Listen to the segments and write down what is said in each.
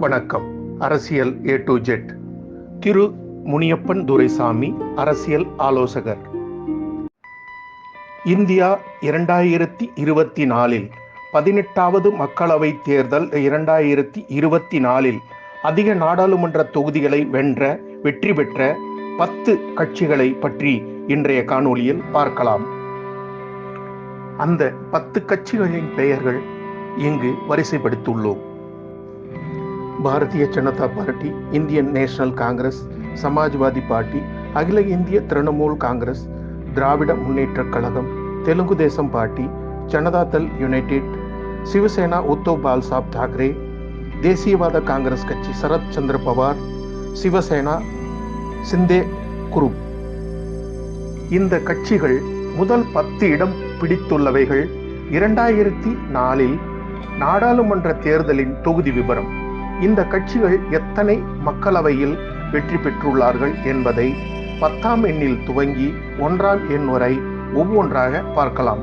வணக்கம். அரசியல் A to Z Thiru Muniyappan Duraisamy அரசியல் ஆலோசகர். இந்தியா இரண்டாயிரத்தி இருபத்தி நாலில் பதினெட்டாவது மக்களவைத் தேர்தல் இரண்டாயிரத்தி இருபத்தி நாலில் அதிக நாடாளுமன்ற தொகுதிகளை வென்ற வெற்றி பெற்ற பத்து கட்சிகளை பற்றி இன்றைய காணொளியில் பார்க்கலாம். அந்த பத்து கட்சிகளின் பெயர்கள் இங்கு வரிசைப்படுத்தியுள்ளோம் Bharatiya Janata party Indian National Congress Samajwadi party அகில இந்திய Trinamool Congress Dravida Munnetra Kazhagam Telugu Desam party Janata Dal united Shiv Sena Uddhav Balasaheb Thackeray தேசியவாத காங்கிரஸ் கட்சி சரத் சந்திர பவார் சிவசேனா சிந்தே குரு இந்த கட்சிகள் முதல் பத்து இடம் பிடித்துள்ளவைகள் இரண்டாயிரத்தி நாலில் நாடாளுமன்ற தேர்தலின் தொகுதி விவரம் இந்த கட்சிகள் எத்தனை மக்களவையில் வெற்றி பெற்றுள்ளார்கள் என்பதை பத்தாம் எண்ணில் துவங்கி ஒன்றாம் எண் வரை ஒவ்வொன்றாக பார்க்கலாம்.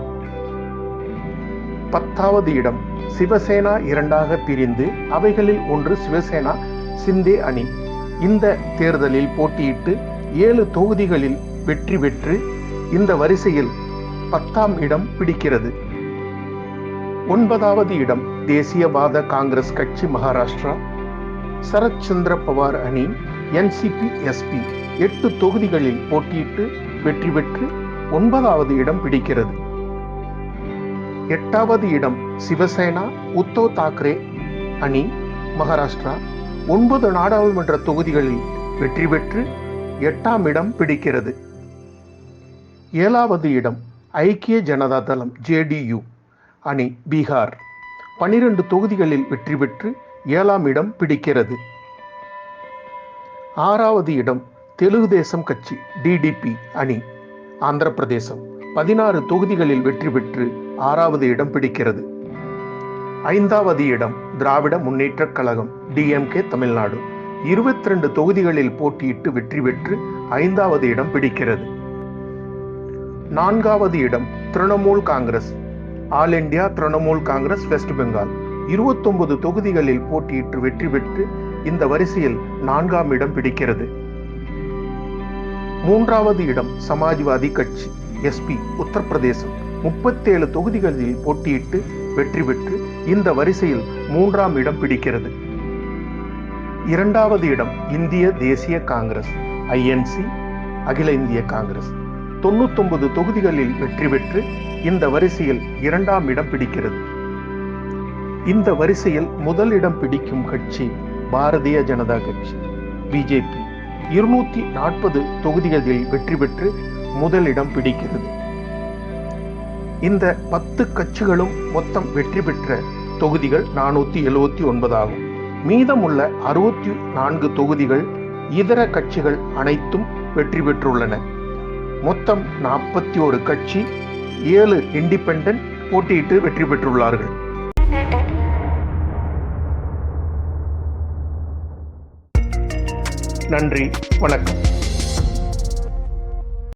பத்தாவது இடம் சிவசேனா இரண்டாக பிரிந்து அவைகளில் ஒன்று சிவசேனா சிந்தே அணி. இந்த தேர்தலில் போட்டியிட்டு ஏழு தொகுதிகளில் வெற்றி பெற்று இந்த வரிசையில் பத்தாம் இடம் பிடிக்கிறது. ஒன்பதாவது இடம் தேசியவாத காங்கிரஸ் கட்சி மகாராஷ்டிரா. சரத் சந்திர பவார் அணி என்சிபி எஸ்பி எட்டு தொகுதிகளில் போட்டியிட்டு வெற்றி பெற்று ஒன்பதாவது இடம் பிடிக்கிறது. எட்டாவது இடம் சிவசேனா உத்தவ் தாக்கரே அணி மகாராஷ்டிரா. ஒன்பது நாடாளுமன்ற தொகுதிகளில் வெற்றி பெற்று எட்டாம் இடம் பிடிக்கிறது. ஏழாவது இடம் ஐக்கிய ஜனதா தளம் ஜேடியு அணி பீகார். பனிரெண்டு தொகுதிகளில் வெற்றி பெற்று ஏழாம் இடம் பிடிக்கிறது. ஆறாவது இடம் தெலுங்கு தேசம் கட்சி டிடிபி அணி ஆந்திர பிரதேசம் பதினாறு தொகுதிகளில் வெற்றி பெற்று ஆறாவது இடம் பிடிக்கிறது. ஐந்தாவது இடம் திராவிட முன்னேற்றக் கழகம் டிஎம்கே தமிழ்நாடு. இருபத்தி ரெண்டு தொகுதிகளில் போட்டியிட்டு வெற்றி பெற்று ஐந்தாவது இடம் பிடிக்கிறது. நான்காவது இடம் Trinamool Congress all India Trinamool Congress west Bengal. இருபத்தொன்பது தொகுதிகளில் போட்டியிட்டு வெற்றி பெற்று இந்த வரிசையில் நான்காம் இடம் பிடிக்கிறது. மூன்றாவது இடம் சமாஜ்வாதி கட்சி எஸ்பி உத்தரப்பிரதேசம். முப்பத்தேழு தொகுதிகளில் போட்டியிட்டு வெற்றி பெற்று இந்த வரிசையில் மூன்றாம் இடம் பிடிக்கிறது. இரண்டாவது இடம் இந்திய தேசிய காங்கிரஸ் ஐஎன்சி அகில இந்திய காங்கிரஸ். தொண்ணூத்தொன்பது தொகுதிகளில் வெற்றி பெற்று இந்த வரிசையில் இரண்டாம் இடம் பிடிக்கிறது. இந்த வரிசையில் முதல் இடம் பிடிக்கும் கட்சி பாரதிய ஜனதா கட்சி. பிஜேபி இருநூத்தி நாற்பது தொகுதிகளில் வெற்றி பெற்று முதலிடம் பிடிக்கிறது. இந்த பத்து கட்சிகளும் மொத்தம் வெற்றி பெற்ற தொகுதிகள் நானூத்தி எழுவத்தி ஒன்பதாகும் மீதமுள்ள அறுபத்தி நான்கு தொகுதிகள் இதர கட்சிகள் அனைத்தும் வெற்றி பெற்றுள்ளன. மொத்தம் நாற்பத்தி ஒரு கட்சி ஏழு இண்டிபெண்டன்ட் போட்டியிட்டு வெற்றி பெற்றுள்ளார்கள். நன்றி வணக்கம்.